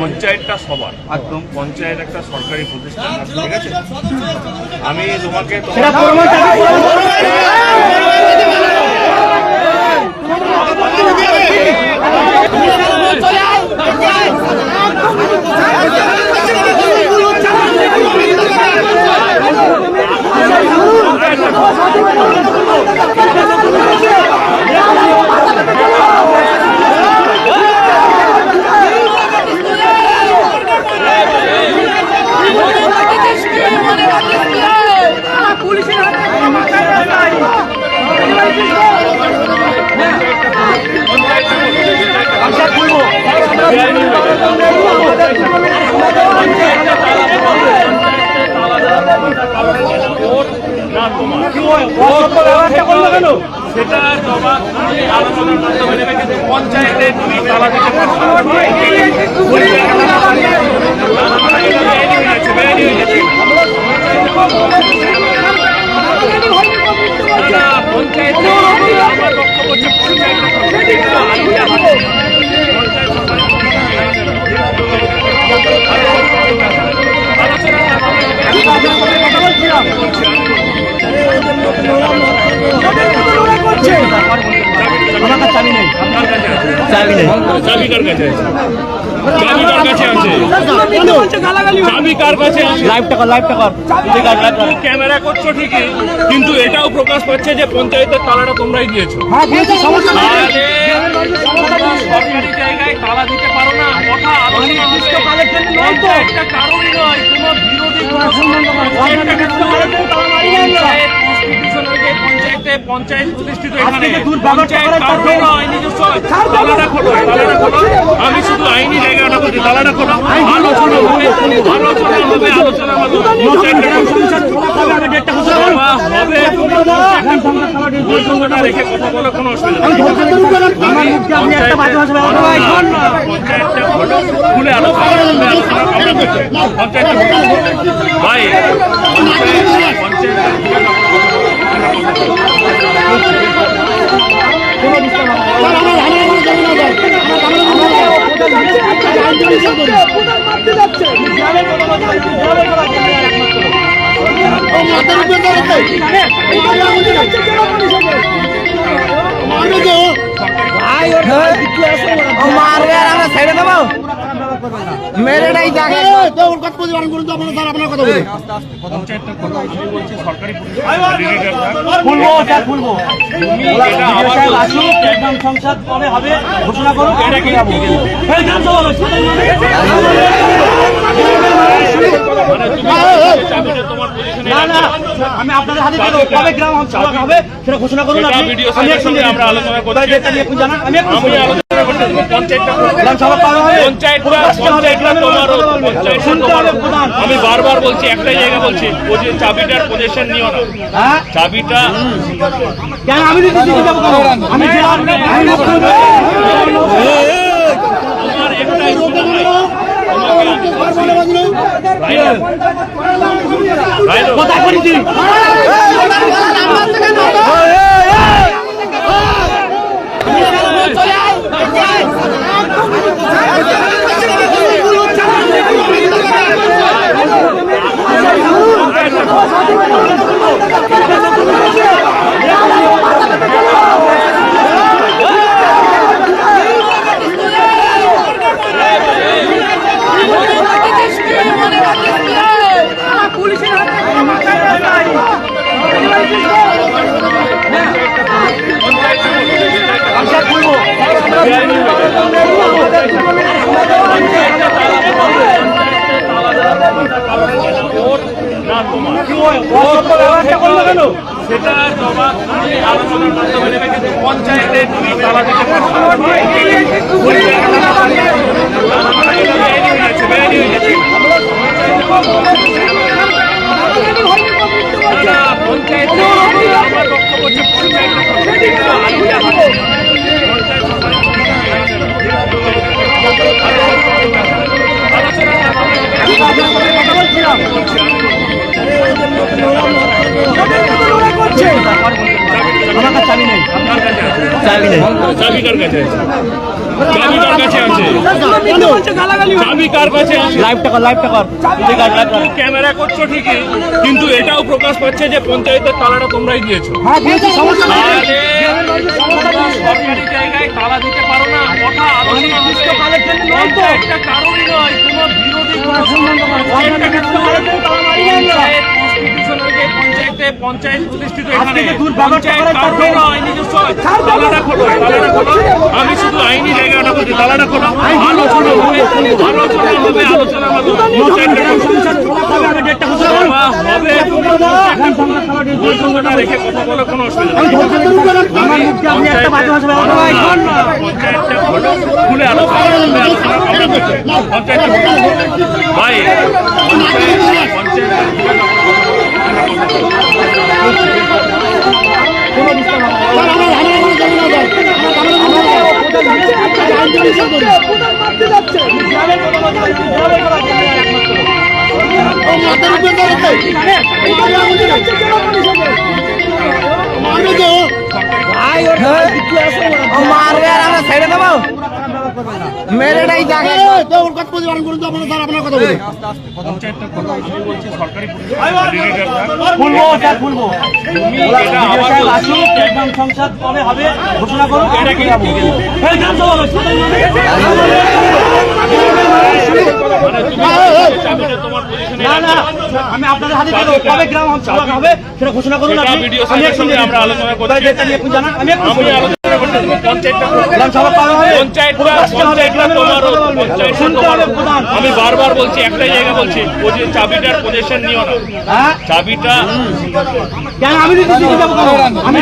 পঞ্চায়েতটা সবার। একদম পঞ্চায়েত একটা সরকারি প্রতিষ্ঠান আমি তোমাকে সেটা তুমি আলোচনার মাধ্যমে পঞ্চায়েতে বক্তব্য হচ্ছে চাবি কার কাছে আছে? চাবি কার কাছে আছে চাবি কিন্তু এটাও প্রকাশ পাচ্ছে যে পঞ্চায়েতের তালাটা তোমরাই দিয়েছ কারোরই নয় কোনো বিরোধী পঞ্চায়েত পঞ্চায়েতে পঞ্চায়েত প্রতিষ্ঠিত এখানে নিজস্ব তালাটা খোলো তালাটা খোলো আমি শুধু আইনি জায়গাটা বলছি তালাটা খোলো আলোচনা হবে আলোচনা হবে আলোচনা হবে পঞ্চায়েতটা খোলো। বাবা, হবে রেখে কথা বলে কোনো অসুবিধা পঞ্চায়েতটা খুলে আলোচনা আলোচনা আমরা করছি। পঞ্চায়েতটা খোলো। ভাই মারবে আর আমরা ছেড়ে দেবো? আমি বলছি সরকারি প্রতিষ্ঠান ডিরেক্টর খুলবো স্যার সংসদ কবে হবে ঘোষণা করুক এটা কি যাব এই গ্রাম সভা হবে, সাধারণ মানুষ- মানে তুমি চাবিটা তোমার পজিশনে না না আমি আপনাদের হাতে দেবো কবে গ্রাম হবে সেটা ঘোষণা করুন আপনি আমি সাহেবের এখন সঙ্গে জানি। আমরা আলোচনা যেতে নিয়ে জানান আমি এখন আমি বারবার বলছি একটাই জায়গা বলছি চাবিটার পজিশন নিও না হ্যাঁ চাবিটা আমি দিতে যাব কেন আমি জেলা আমি মুখ্যমন্ত্রী তোমার একটাই শুধু ভাই। তোমাকে রাইলো, কোথায় করেছি পুলিশের হাতে আচ্ছা খুলবো না তোমার ব্যবস্থা করল কেন সেটা তুমি আলোচনার মাধ্যমে পঞ্চায়েতে তুমি তালা দিতে পারছ চাবি কার কাছে আছে? চাবি কার কাছে আছে? চাবি কার কাছে আছে? লাইভটা কর লাইভটা কর। ঠিক আছে তুমি ক্যামেরা করছ ঠিকই কিন্তু এটাও প্রকাশ পাচ্ছে যে পঞ্চায়েতের তালাটা তোমরাই দিয়েছ। হ্যাঁ দিয়েছি সমস্যা সরকারি জায়গায় তালা দিতে পারো না কথা আলোচনা হবে। কালের জন্য নয় তো। একটা কারণই নয় কোনো বিরোধী পঞ্চায়েত পঞ্চায়েতে প্রতিষ্ঠিত এখানে আমি শুধু আইনি জায়গাটা বলছি খোলো আলোচনা হবে আলোচনা হবে রেখে কথা বলে কোনো অসুবিধা ভাই মারবে আর আমরা ছেড়ে দেবো। মেরেটাই জাগে। পঞ্চায়েতটা কথা বলছি সরকারি প্রতিষ্ঠান খুলবো স্যার খুলবো তুমি বিডিও এটা আবার সাহেব বলছো আসুন গ্রাম সংসদ কবে হবে ঘোষণা করুন এটা কি না না আমি আপনাদের হাতে দেবো। কবে গ্রাম হবে সেটা ঘোষণা করুন আপনি। আমি আমরা আলোচনা। ডেটটা নিয়ে একটু জানান আমি একটু আমি বারবার বলছি একটাই জায়গা বলছি ও যে চাবিটার পজিশন নিও না। হ্যাঁ? চাবিটা আমি